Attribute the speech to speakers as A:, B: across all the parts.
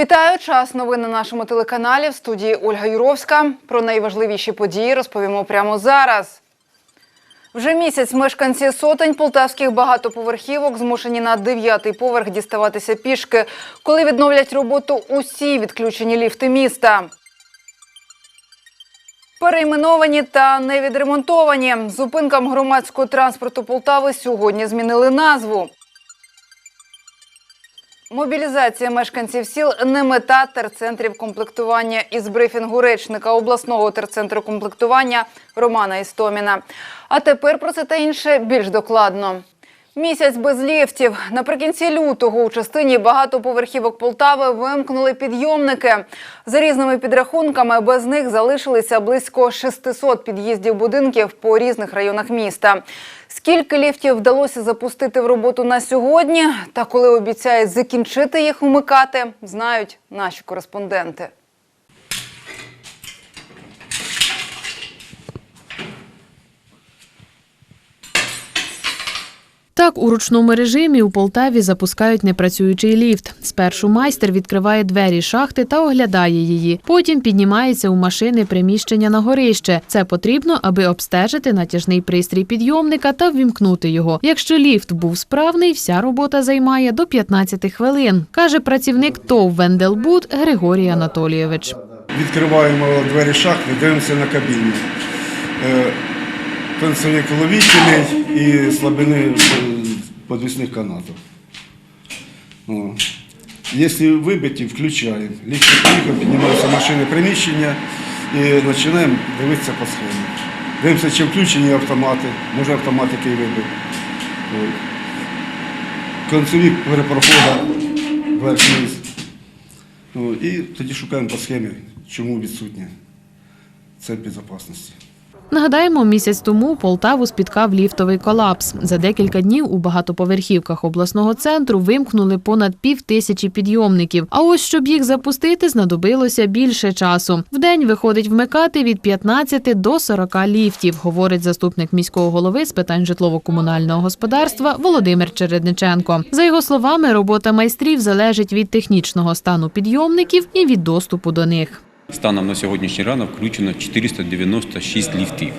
A: Вітаю! Час новин на нашому телеканалі в студії Ольга Юровська. Про найважливіші події розповімо прямо зараз. Вже місяць мешканці сотень полтавських багатоповерхівок змушені на дев'ятий поверх діставатися пішки, коли відновлять роботу усі відключені ліфти міста. Перейменовані та невідремонтовані. Зупинкам громадського транспорту Полтави сьогодні змінили назву. Мобілізація мешканців сіл не мета терцентрів комплектування із брифінгу речника обласного терцентру комплектування Романа Істоміна. А тепер про це та інше більш докладно. Місяць без ліфтів. Наприкінці лютого у частині багатоповерхівок Полтави вимкнули підйомники. За різними підрахунками, без них залишилися близько 600 під'їздів будинків по різних районах міста. Скільки ліфтів вдалося запустити в роботу на сьогодні, та коли обіцяють закінчити їх вмикати, знають наші кореспонденти.
B: Так, у ручному режимі у Полтаві запускають непрацюючий ліфт. Спершу майстер відкриває двері шахти та оглядає її. Потім піднімається у машини приміщення на горище. Це потрібно, аби обстежити натяжний пристрій підйомника та ввімкнути його. Якщо ліфт був справний, вся робота займає до 15 хвилин, каже працівник ТОВ Венделбуд Григорій Анатолійович.
C: Відкриваємо двері шахти, дивимося на кабіну. Е, Тенсові коловітелі і слабини подвісних канатів. Якщо вибиті, включаємо. Ліфт приїхав, піднімаються машини приміщення і починаємо дивитися по схемі. Дивимося, чи включені автомати, може автомат який вибив. Ой. Концові перепроходи вверх-вниз. І тоді шукаємо по схемі, чому відсутня це безпечності.
B: Нагадаємо, місяць тому Полтаву спіткав ліфтовий колапс. За декілька днів у багатоповерхівках обласного центру вимкнули понад пів тисячі підйомників. А ось щоб їх запустити, знадобилося більше часу. В день виходить вмикати від 15 до 40 ліфтів, говорить заступник міського голови з питань житлово-комунального господарства Володимир Чередниченко. За його словами, робота майстрів залежить від технічного стану підйомників і від доступу до них.
D: Станом на сьогоднішній ранок включено 496 ліфтів.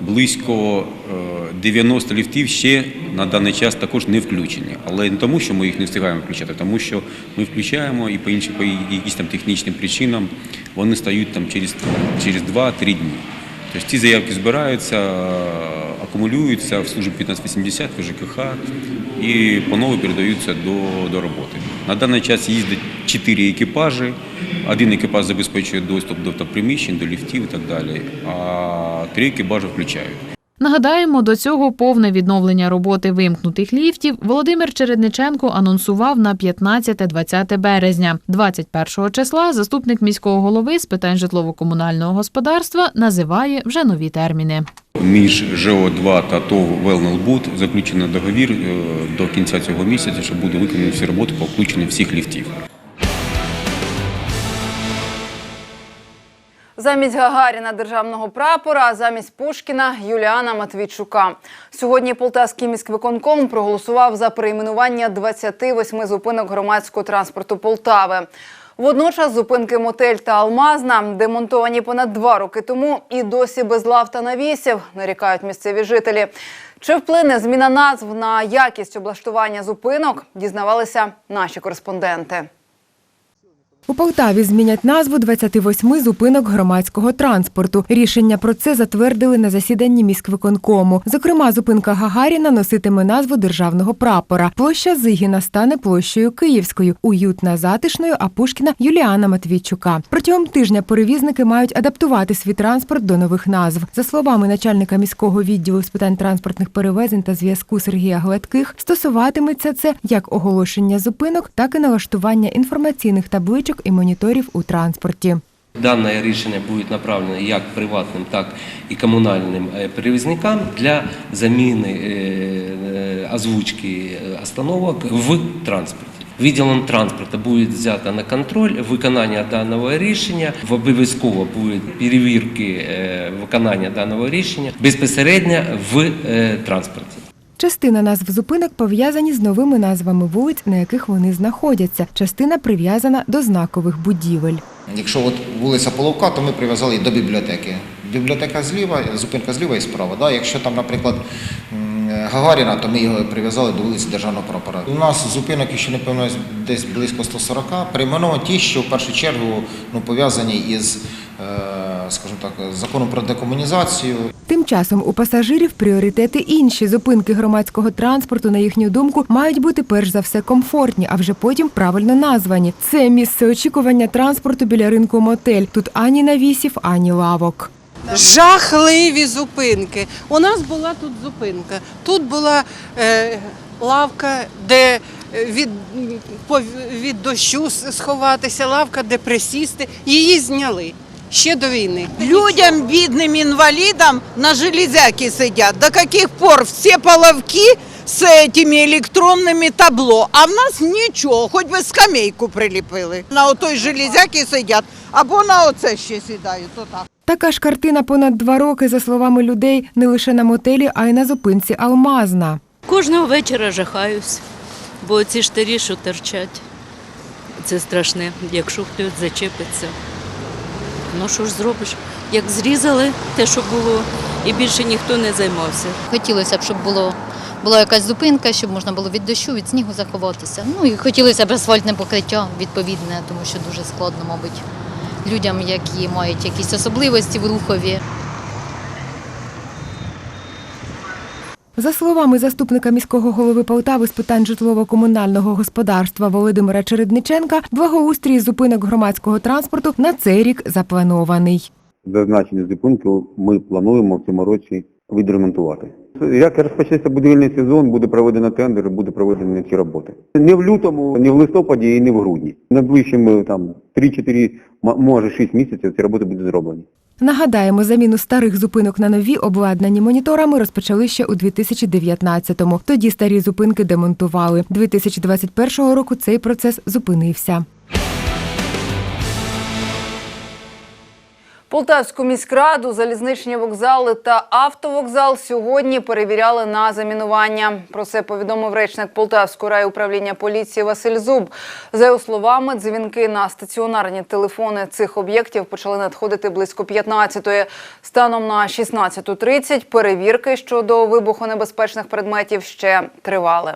D: Близько е, 90 ліфтів ще на даний час також не включені. Але не тому, що ми їх не встигаємо включати, тому що ми включаємо і по іншим по якісь там технічним причинам вони стають там через, через 2-3 дні. Тобто ці заявки збираються, е, акумулюються в службі 1580 в ЖКХ і по-нову передаються до, до роботи. На даний час їздить 4 екіпажі. Один екіпаж забезпечує доступ до приміщень, до ліфтів і так далі, а три екіпажі включають.
B: Нагадаємо, до цього повне відновлення роботи вимкнутих ліфтів Володимир Чередниченко анонсував на 15-20 березня. 21 числа заступник міського голови з питань житлово-комунального господарства називає вже нові терміни.
D: Між ЖО-2 та ТОВ «Велнелбуд» заключено договір е, до кінця цього місяця, що буде виконані всі роботи по включенню всіх ліфтів.
A: Замість Гагаріна державного прапора, а замість Пушкіна Юліана Матвійчука. Сьогодні Полтавський міськвиконком проголосував за перейменування 28 зупинок громадського транспорту Полтави. Водночас зупинки Мотель та Алмазна, демонтовані понад два роки тому, і досі без лав та навісів, нарікають місцеві жителі. Чи вплине зміна назв на якість облаштування зупинок, дізнавалися наші кореспонденти.
E: У Полтаві змінять назву 28 зупинок громадського транспорту. Рішення про це затвердили на засіданні міськвиконкому. Зокрема, зупинка Гагаріна носитиме назву державного прапора. Площа Зигіна стане площею Київською, уютна затишною, а Пушкіна Юліана Матвійчука. Протягом тижня перевізники мають адаптувати свій транспорт до нових назв. За словами начальника міського відділу з питань транспортних перевезень та зв'язку Сергія Гладких, стосуватиметься це як оголошення зупинок, так і налаштування інформаційних табличок і моніторів у транспорті.
F: Дане рішення буде направлено як приватним, так і комунальним е, перевізникам для заміни е, е, озвучки остановок в транспорті. Відділом транспорту буде взято на контроль виконання даного рішення. В обов'язково будуть перевірки виконання даного рішення безпосередньо в транспорті.
E: Частина назв зупинок пов'язані з новими назвами вулиць, на яких вони знаходяться. Частина прив'язана до знакових будівель.
G: Якщо от вулиця Половка, то ми прив'язали до бібліотеки. Бібліотека зліва, зупинка зліва і справа. Да? Якщо там, наприклад, Гагаріна, то ми його прив'язали до вулиці Державного прапора. У нас зупинок, якщо не помиляюсь, десь близько 140. Перейменовані ті, що в першу чергу ну, пов'язані із, е, скажімо так, законом про декомунізацію.
E: Тим часом у пасажирів пріоритети інші. Зупинки громадського транспорту, на їхню думку, мають бути перш за все комфортні, а вже потім правильно названі. Це місце очікування транспорту біля ринку мотель. Тут ані навісів, ані лавок.
H: Жахливі зупинки. У нас була тут зупинка. Тут була е, лавка, де е, від, від дощу сховатися, лавка, де присісти. Її зняли ще до війни.
I: Людям, бедным инвалидам на железяке сидят. До каких пор все половки с этими электронными табло, а в нас нічого, хоч би скамейку приліпили. На отой железяки сидять, або на оце ще сідають. Отак.
E: Така ж картина понад два роки, за словами людей, не лише на мотелі, а й на зупинці Алмазна.
J: Кожного вечора жахаюсь, бо ці штирі, що терчать, це страшне, якщо хтось зачепиться. Ну що ж зробиш? Як зрізали те, що було, і більше ніхто не займався.
K: Хотілося б, щоб було, була якась зупинка, щоб можна було від дощу, від снігу заховатися. Ну і хотілося б асфальтне покриття відповідне, тому що дуже складно, мабуть, людям, які мають якісь особливості в рухові.
E: За словами заступника міського голови Полтави з питань житлово-комунального господарства Володимира Чередниченка, благоустрій зупинок громадського транспорту на цей рік запланований.
L: Зазначені зупинки ми плануємо в цьому році відремонтувати. Як розпочнеться будівельний сезон, буде проведено тендер, буде проведені ці роботи. Не в лютому, не в листопаді і не в грудні. Найближчими там 3-4, може 6 місяців ці роботи будуть зроблені.
E: Нагадаємо, заміну старих зупинок на нові, обладнані моніторами, розпочали ще у 2019-му. Тоді старі зупинки демонтували. 2021 року цей процес зупинився.
A: Полтавську міськраду, залізничні вокзали та автовокзал сьогодні перевіряли на замінування. Про це повідомив речник Полтавського райуправління поліції Василь Зуб. За його словами, дзвінки на стаціонарні телефони цих об'єктів почали надходити близько 15-ї. Станом на 16.30 перевірки щодо вибухонебезпечних предметів ще тривали.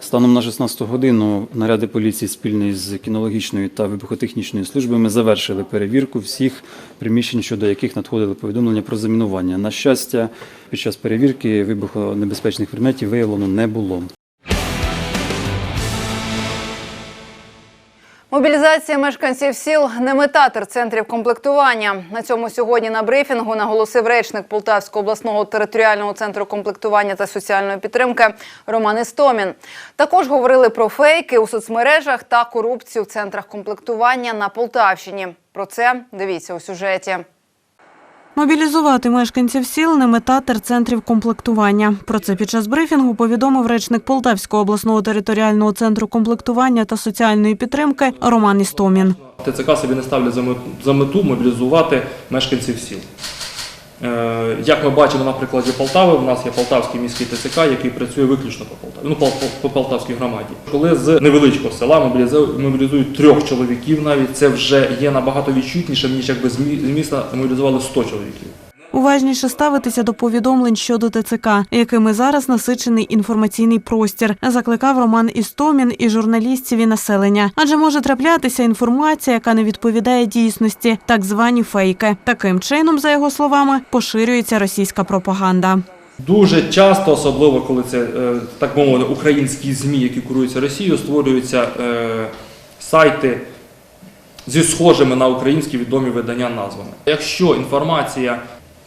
M: Станом на 16 годину наряди поліції спільно з кінологічною та вибухотехнічною службами завершили перевірку всіх приміщень, щодо яких надходили повідомлення про замінування. На щастя, під час перевірки вибухонебезпечних предметів виявлено не було.
A: Мобілізація мешканців сіл не мета терцентрів комплектування. На цьому сьогодні на брифінгу наголосив речник Полтавського обласного територіального центру комплектування та соціальної підтримки Роман Істомін. Також говорили про фейки у соцмережах та корупцію в центрах комплектування на Полтавщині. Про це дивіться у сюжеті.
N: Мобілізувати мешканців сіл не мета терцентрів комплектування. Про це під час брифінгу повідомив речник Полтавського обласного територіального центру комплектування та соціальної підтримки Роман Істомін.
O: ТЦК собі не ставлять за мету, мобілізувати мешканців сіл. Е, Як ми бачимо на прикладі Полтави, в нас є Полтавський міський ТЦК, який працює виключно по Полтаві, ну по, по, по Полтавській громаді. Коли з невеличкого села мобілізують, трьох чоловіків, навіть це вже є набагато відчутнішим, ніж якби з міста мобілізували 100 чоловіків.
N: Уважніше ставитися до повідомлень щодо ТЦК, якими зараз насичений інформаційний простір, закликав Роман Істомін і журналістів і населення. Адже може траплятися інформація, яка не відповідає дійсності, так звані фейки. Таким чином, за його словами, поширюється російська пропаганда.
O: Дуже часто, особливо коли це е, так мовити, українські ЗМІ, які куруються Росією, створюються е, сайти зі схожими на українські відомі видання назвами. Якщо інформація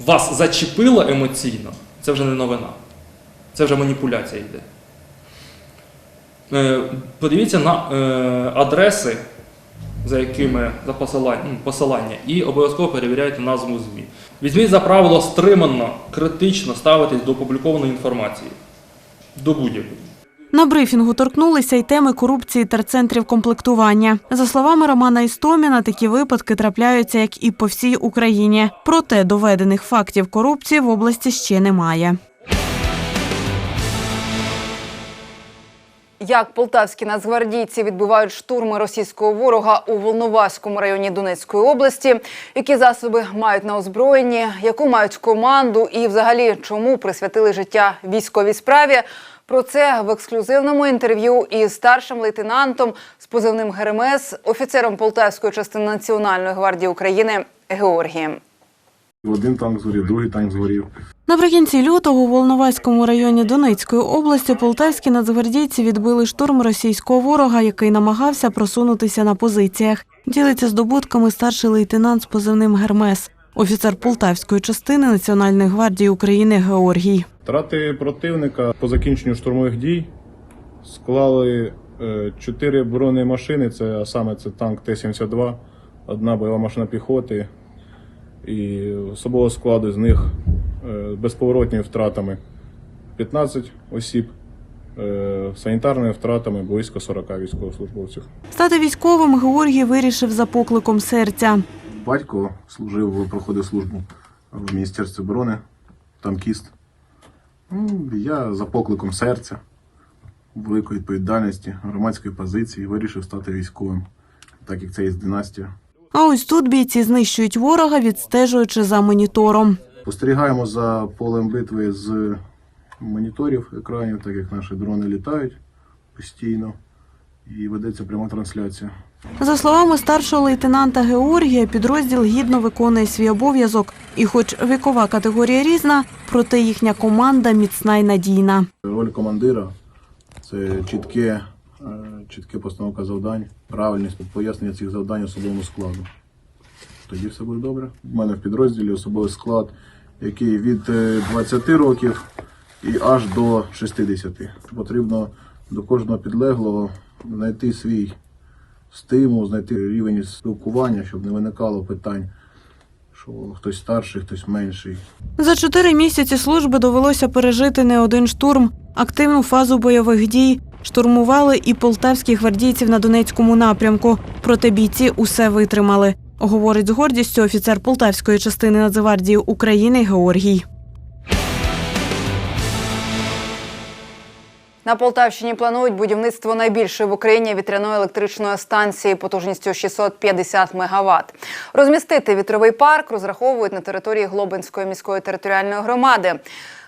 O: вас зачепила емоційно, це вже не новина, це вже маніпуляція йде. Е, Подивіться на е, адреси, за якими за посилання, ну, посилання, і обов'язково перевіряйте назву ЗМІ. Візьміть за правило стримано, критично ставитись до опублікованої інформації. До будь-якої.
N: На брифінгу торкнулися й теми корупції терцентрів комплектування. За словами Романа Істоміна, такі випадки трапляються як і по всій Україні. Проте доведених фактів корупції в області ще немає.
A: Як полтавські нацгвардійці відбивають штурми російського ворога у Волноваському районі Донецької області, які засоби мають на озброєнні, яку мають команду і, взагалі, чому присвятили життя військовій справі. Про це в ексклюзивному інтерв'ю із старшим лейтенантом з позивним Геремес, офіцером полтавської частини Національної гвардії України Георгієм.
P: Один танк згорів, другий танк згорів.
N: Наприкінці лютого у Волноваському районі Донецької області полтавські нацгвардійці відбили штурм російського ворога, який намагався просунутися на позиціях. Ділиться здобутками старший лейтенант з позивним Гермес, офіцер полтавської частини Національної гвардії України Георгій.
P: Втрати противника по закінченню штурмових дій склали е, чотири бронемашини, це а саме це танк Т-72, одна бойова машина піхоти і особового складу з них е, безповоротніми втратами 15 осіб, е, санітарними втратами близько 40 військовослужбовців.
N: Стати військовим Георгій вирішив за покликом серця.
P: Батько служив, проходив службу в Міністерстві оборони, танкіст. Ну, я за покликом серця, великої відповідальності, громадської позиції вирішив стати військовим, так як це є династія.
N: А ось тут бійці знищують ворога, відстежуючи за монітором.
P: Спостерігаємо за полем битви з моніторів екранів, так як наші дрони літають постійно і ведеться пряма трансляція.
N: За словами старшого лейтенанта Георгія, підрозділ гідно виконує свій обов'язок. І хоч вікова категорія різна, проте їхня команда міцна й надійна.
P: Роль командира це чітке, е, чітке постановка завдань, правильність пояснення цих завдань особовому складу. Тоді все буде добре. У мене в підрозділі особовий склад, який від е, 20 років і аж до 60. Потрібно до кожного підлеглого знайти свій стимул, знайти рівень спілкування, щоб не виникало питань, що хтось старший, хтось менший.
N: За чотири місяці служби довелося пережити не один штурм. Активну фазу бойових дій штурмували і полтавські гвардійців на Донецькому напрямку. Проте бійці усе витримали. Говорить з гордістю офіцер полтавської частини Нацгвардії України Георгій.
A: На Полтавщині планують будівництво найбільшої в Україні вітряної електричної станції потужністю 650 МВт. Розмістити вітровий парк розраховують на території Глобинської міської територіальної громади.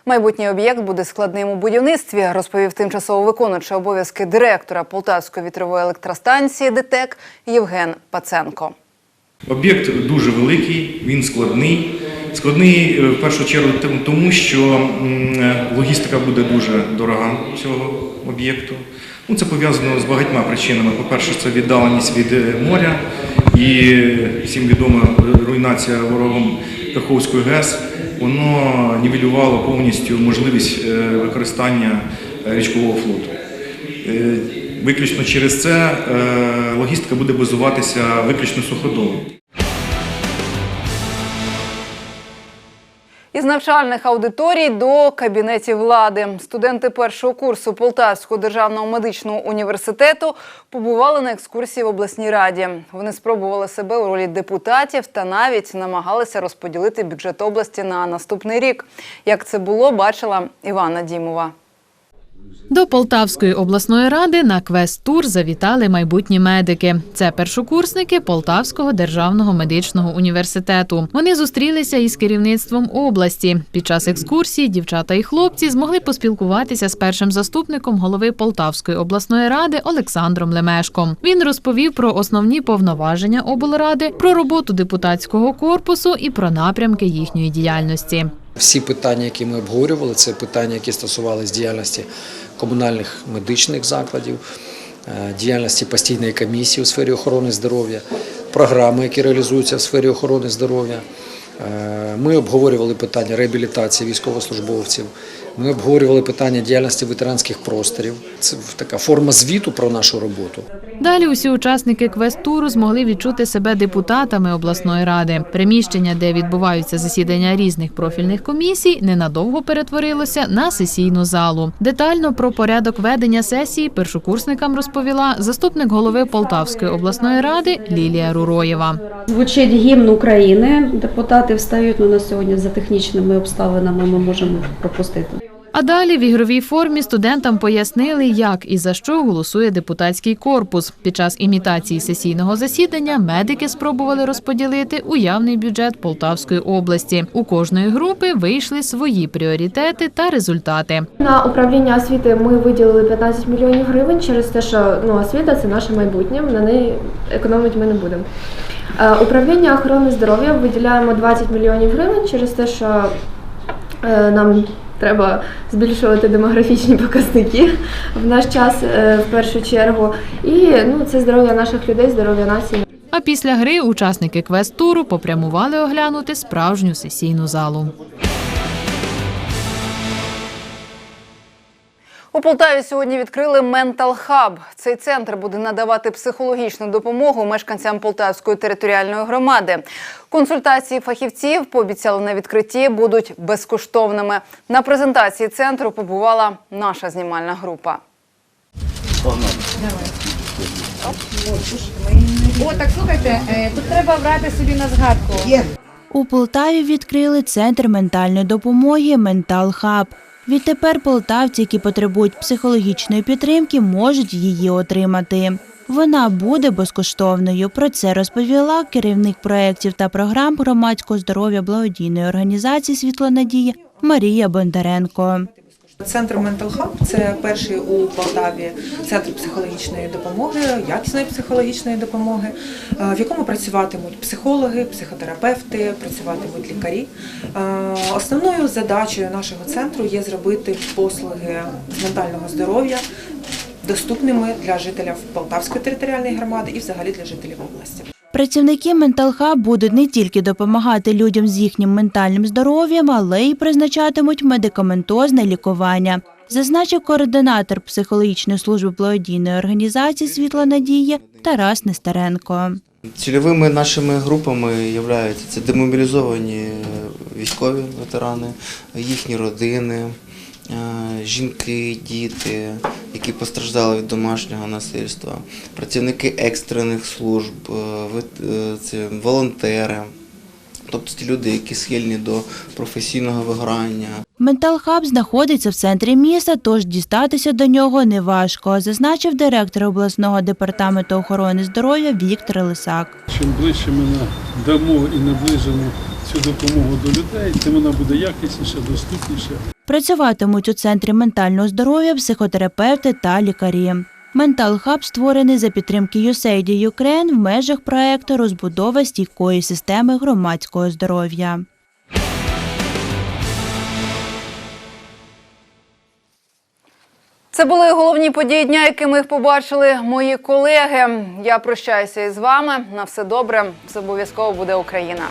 A: Майбутній об'єкт буде складним у будівництві, розповів тимчасово виконуючий обов'язки директора Полтавської вітрової електростанції ДТЕК Євген Паценко.
Q: Об'єкт дуже великий, він складний. Складний е, в першу чергу тому, що е, логістика буде дуже дорога цього об'єкту. Ну, це пов'язано з багатьма причинами. По-перше, це віддаленість від е, моря і всім відома руйнація ворогом Каховської ГЕС. Воно нівелювало повністю можливість використання річкового флоту. Виключно через це логістика буде базуватися виключно суходолом.
A: Із навчальних аудиторій до кабінетів влади студенти першого курсу Полтавського державного медичного університету побували на екскурсії в обласній раді. Вони спробували себе у ролі депутатів та навіть намагалися розподілити бюджет області на наступний рік. Як це було, бачила Івана Дімова.
B: До Полтавської обласної ради на квест-тур завітали майбутні медики. Це першокурсники Полтавського державного медичного університету. Вони зустрілися із керівництвом області. Під час екскурсії дівчата і хлопці змогли поспілкуватися з першим заступником голови Полтавської обласної ради Олександром Лемешком. Він розповів про основні повноваження облради, про роботу депутатського корпусу і про напрямки їхньої діяльності.
R: Всі питання, які ми обговорювали, це питання, які стосувалися діяльності комунальних медичних закладів, е, діяльності постійної комісії у сфері охорони здоров'я, програми, які реалізуються в сфері охорони здоров'я. Е, Ми обговорювали питання реабілітації військовослужбовців. Ми обговорювали питання діяльності ветеранських просторів. Це така форма звіту про нашу роботу.
B: Далі усі учасники квест-туру змогли відчути себе депутатами обласної ради. Приміщення, де відбуваються засідання різних профільних комісій, ненадовго перетворилося на сесійну залу. Детально про порядок ведення сесії першокурсникам розповіла заступник голови Полтавської обласної ради Лілія Руроєва.
S: Звучить гімн України. Депутати встають, але на сьогодні за технічними обставинами ми можемо пропустити.
B: А далі в ігровій формі студентам пояснили, як і за що голосує депутатський корпус. Під час імітації сесійного засідання медики спробували розподілити уявний бюджет Полтавської області. У кожної групи вийшли свої пріоритети та результати.
S: На управління освіти ми виділили 15 мільйонів гривень через те, що ну, освіта це наше майбутнє, на неї економити ми не будемо. Е, Управління охорони здоров'я виділяємо 20 мільйонів гривень через те, що е, нам треба збільшувати демографічні показники в наш час е, в першу чергу. І ну, це здоров'я наших людей, здоров'я нації.
B: А після гри учасники квест-туру попрямували оглянути справжню сесійну залу.
A: У Полтаві сьогодні відкрили Mental Hub. Цей центр буде надавати психологічну допомогу мешканцям Полтавської територіальної громади. Консультації фахівців пообіцяли на відкритті будуть безкоштовними. На презентації центру побувала наша знімальна група.
T: О, так слухайте, е, тут треба брати собі на згадку.
U: У Полтаві відкрили центр ментальної допомоги Ментал Хаб. Відтепер полтавці, які потребують психологічної підтримки, можуть її отримати. Вона буде безкоштовною. Про це розповіла керівник проєктів та програм громадського здоров'я благодійної організації Світло Надії Марія Бондаренко.
V: Центр Mental Hub – це перший у Полтаві центр психологічної допомоги, якісної психологічної допомоги, е, в якому працюватимуть психологи, психотерапевти, працюватимуть лікарі. Е, Основною задачею нашого центру є зробити послуги з ментального здоров'я доступними для жителів Полтавської територіальної громади і взагалі для жителів області.
U: Працівники Hub будуть не тільки допомагати людям з їхнім ментальним здоров'ям, але й призначатимуть медикаментозне лікування. Зазначив координатор психологічної служби благодійної організації Світла Надія Тарас Нестеренко.
W: Цільовими нашими групами являються це демобілізовані військові ветерани, їхні родини, е, жінки, діти, які постраждали від домашнього насильства, працівники екстрених служб, е, е, волонтери, тобто ті люди, які схильні до професійного вигорання.
U: Ментал Хаб знаходиться в центрі міста, тож дістатися до нього неважко, зазначив директор обласного департаменту охорони здоров'я Віктор Лисак.
X: Чим ближче ми дамо і наближимо цю допомогу до людей, тим вона буде якісніша, доступніша.
U: Працюватимуть у центрі ментального здоров'я психотерапевти та лікарі. Ментал Хаб створений за підтримки USAID Ukraine в межах проекту розбудова стійкої системи громадського здоров'я.
A: Це були головні події дня, якими їх побачили мої колеги. Я прощаюся із вами. На все добре. Все обов'язково буде Україна.